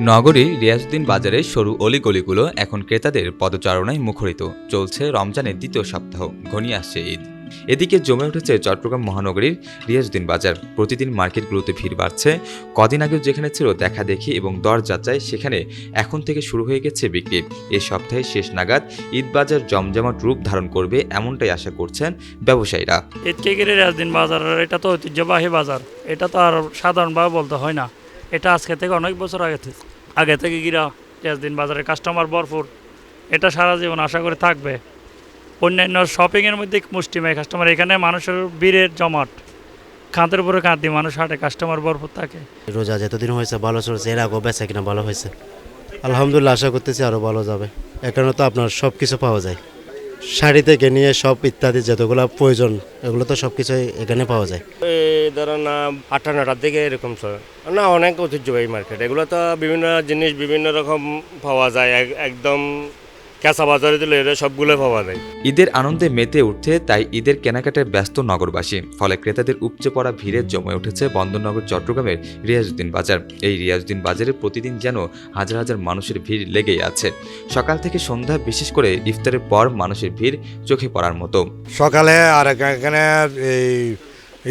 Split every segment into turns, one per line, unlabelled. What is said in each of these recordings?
নগরীর রিয়াজউদ্দিন বাজারের সরু অলিগলিগুলো এখন ক্রেতাদের পদচারণায় মুখরিত। চলছে রমজানের দ্বিতীয় সপ্তাহ, ঘনিয়ে আসছে ঈদ। এদিকে জমে উঠেছে চট্টগ্রাম মহানগরীর রিয়াজউদ্দিন বাজার। প্রতিদিন মার্কেটগুলোতে ভিড় বাড়ছে। কদিন আগেও যেখানে ছিল দেখা দেখি এবং দর যাচাই, সেখানে এখন থেকে শুরু হয়ে গেছে বিক্রি। এ সপ্তাহে শেষ নাগাদ ঈদ বাজার জমজমাট রূপ ধারণ করবে এমনটাই আশা করছেন ব্যবসায়ীরা।
ঈদকে ঘিরে রাজদিন বাজার এটা তো ঐতিহ্যবাহী বাজার। এটা তো আর সাধারণভাবে বলতে হয় না। এটা আজকে থেকে অনেক বছর আগে থেকে আগে থেকে গিরা দিন বাজারের কাস্টমার ভরপুর। এটা সারা জীবন আশা করে থাকবে। অন্যান্য শপিংয়ের মধ্যে মুষ্টিমেয় কাস্টমার এখানে মানুষের ভিড়ের জমাট। কাঁধের উপরে কাঁধ দিয়ে মানুষ হাঁটে কাস্টমার ভরপুর থাকে।
রোজা যতদিন হয়েছে, ভালো চলছে, এর আগেও বেচা কিনা ভালো হয়েছে। আলহামদুলিল্লাহ, আশা করতেছি আরও ভালো যাবে। এখানে তো আপনার সব কিছু পাওয়া যায়। শাড়ি থেকে নিয়ে সব ইত্যাদি যতগুলো প্রয়োজন, এগুলো তো সব কিছুই এখানে পাওয়া যায়।
এই ধরেন আটটা নটার দিকে এরকম না, অনেক ঐতিহ্যবাহী মার্কেট এগুলো তো বিভিন্ন জিনিস, বিভিন্ন রকম পাওয়া যায়, এক- একদম কাঁচা বাজারে দিলে এটা সবগুলো পাওয়া যায়
ঈদের আনন্দে মেতে উঠছে তাই ঈদের কেনাকাটায় ব্যস্ত নগরবাসী। ফলে ক্রেতাদের উপচে পড়া ভিড়ে জমে উঠেছে বন্দরনগর চট্টগ্রামের রিয়াজউদ্দিন বাজার। এই রিয়াজউদ্দিন বাজারে প্রতিদিন যেন হাজার হাজার মানুষের ভিড় লেগেই আছে। সকাল থেকে সন্ধ্যা বিশেষ করে ইফতারের পর মানুষের ভিড় চোখে পড়ার মতো।
সকালে আর এখানে এই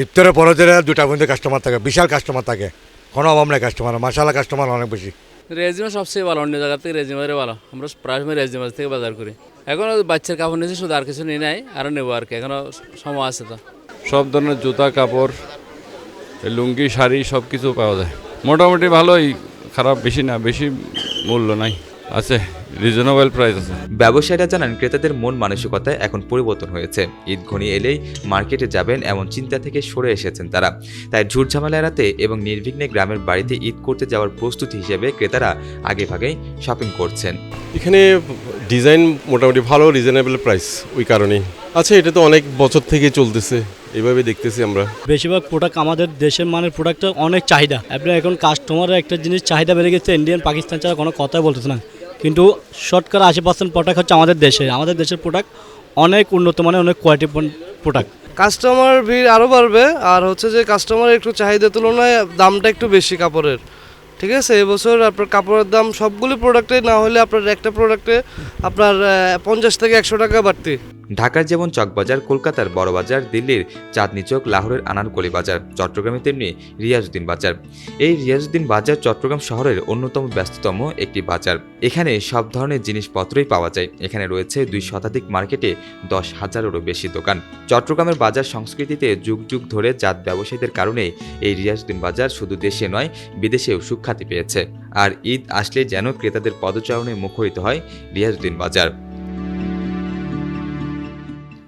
ইফতারের পরে দুটা পর্যন্ত কাস্টমার থাকে বিশাল কাস্টমার থাকে। কোনো অভাব নেই কাস্টমার মাসালা কাস্টমার অনেক বেশি।
রেজিমা সবচেয়ে ভালো, অন্য জায়গা থেকে রেজিমারে ভালো। আমরা প্রায় সময় রেজিমা থেকে বাজার করি। এখনও বাচ্চার কাপড় নিয়েছি, শুধু আর কিছু নিয়ে নাই আরও নেব আর কি। এখনও সময় আছে তো।
সব ধরনের জুতা, কাপড়, লুঙ্গি, শাড়ি সব কিছু পাওয়া যায়। মোটামুটি ভালোই, খারাপ বেশি না, বেশি মূল্য নাই। আছে রিজনেবল প্রাইস আছে।
ব্যবসায়ীরা জানান ক্রেতাদের মন মানসিকতায় এখন পরিবর্তন হয়েছে। ঈদ ঘনিয়ে এলেই মার্কেটে যাবেন এমন চিন্তা থেকে সরে এসেছেন তারা। তাই ঝুটঝামেলা এড়াতে এবং নির্বিঘ্নে গ্রামের বাড়িতে ঈদ করতে যাওয়ার প্রস্তুতি হিসেবে ক্রেতারা আগে ভাগেই শপিং করছেন।
এখানে ডিজাইন মোটামুটি ভালো রিজনেবল প্রাইস ওই কারণেই। আচ্ছা এটা তো অনেক বছর থেকে চলতেছে এইভাবে দেখতেছি আমরা।
বেশিরভাগ প্রোডাক্ট আমাদের দেশের মানের প্রোডাক্টটা অনেক চাহিদা। আপনার এখন কাস্টমারের একটা জিনিস চাহিদা বেড়ে গেছে ইন্ডিয়ান পাকিস্তান ছাড়া কোনো কথাই বলতেছে না। কিন্তু শতকরা আশি পার্সেন্ট প্রোডাক্ট হচ্ছে আমাদের দেশে। আমাদের দেশের প্রোডাক্ট অনেক উন্নত মানের, অনেক কোয়ালিটি প্রোডাক্ট
কাস্টমার ভিড় আরও বাড়বে, আর হচ্ছে যে কাস্টমার একটু চাহিদা তুলনায় দামটা একটু বেশি কাপড়ের। ঠিক আছে? এবছর আপনার কাপড়ের দাম সবগুলি প্রোডাক্টে না হলে আপনার একটা প্রোডাক্টে আপনার পঞ্চাশ থেকে একশো টাকা বাড়তি।
ঢাকার যেমন চকবাজার, কলকাতার বড়বাজার, দিল্লির চাঁদনি চক লাহোরের আনারকলি বাজার, চট্টগ্রামে তেমনি রিয়াজউদ্দিন বাজার। এই রিয়াজউদ্দিন বাজার চট্টগ্রাম শহরের অন্যতম ব্যস্ততম একটি বাজার। এখানে সব ধরনের জিনিসপত্রই পাওয়া যায়। এখানে রয়েছে দুই শতাধিক মার্কেটে দশ হাজারেরও বেশি দোকান। চট্টগ্রামের বাজার সংস্কৃতিতে যুগ যুগ ধরে জাত ব্যবসায়ীদের কারণে এই রিয়াজউদ্দিন বাজার শুধু দেশে নয়, বিদেশেও সুখ্যাতি পেয়েছে। আর ঈদ আসলে যেন ক্রেতাদের পদচারণে মুখরিত হয় রিয়াজউদ্দিন বাজার।